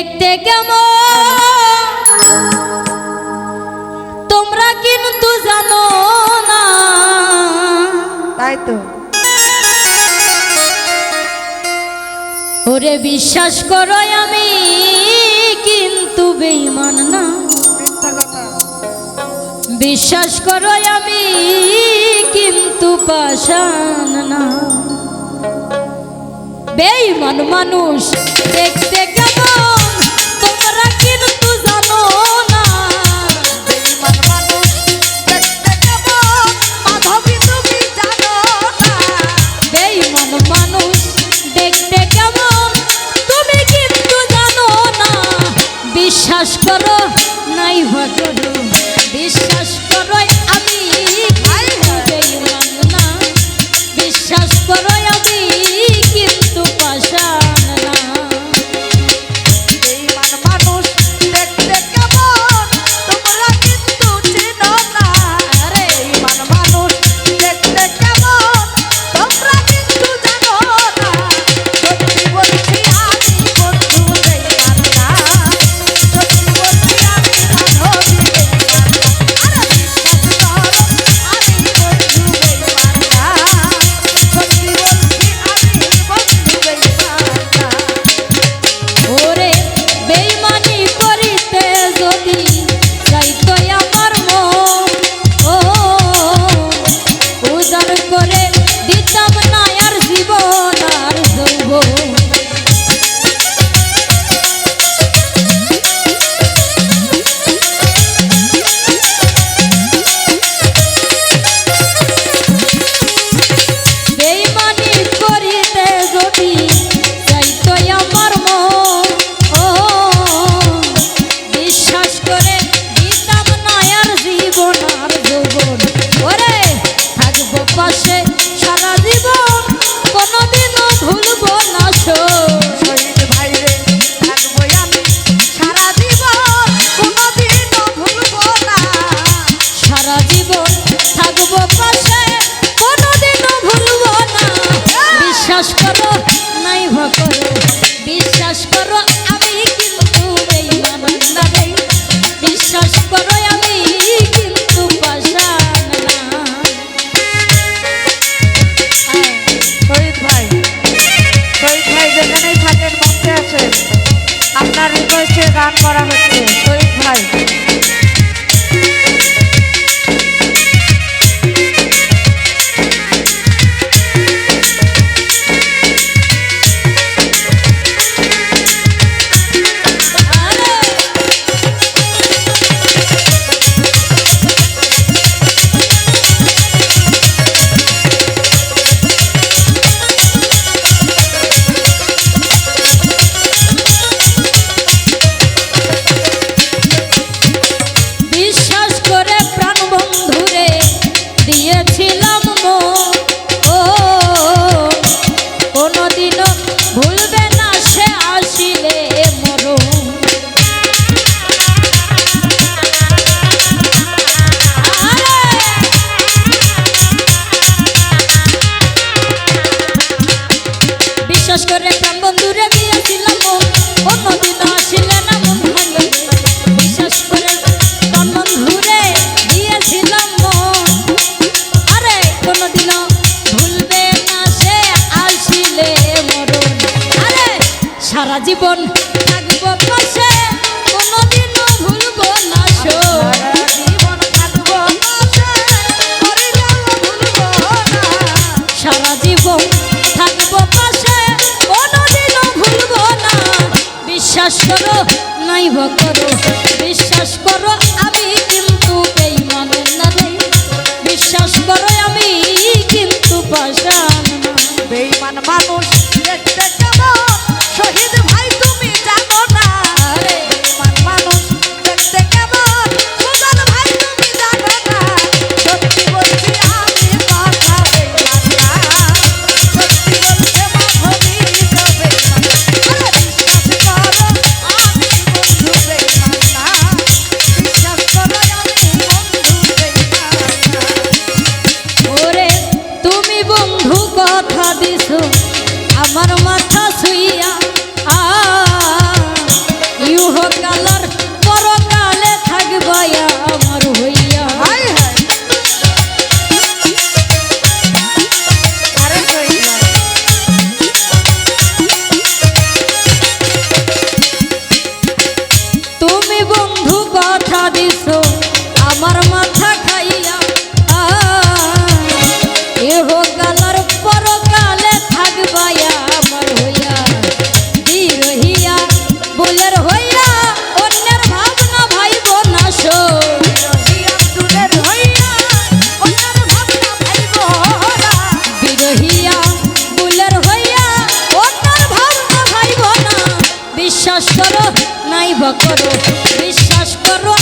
দেখতে কেমন? তোমরা কিন্তু জানো না। তাই তো ওরে বিশ্বাস করো আমি কিন্তু বেইমান না। বিশ্বাস করো আমি কিন্তু পাশান না। বেইমান মানুষ ভক্ত Melbourne বিশ্বাস করো নাই বা করো। বিশ্বাস করো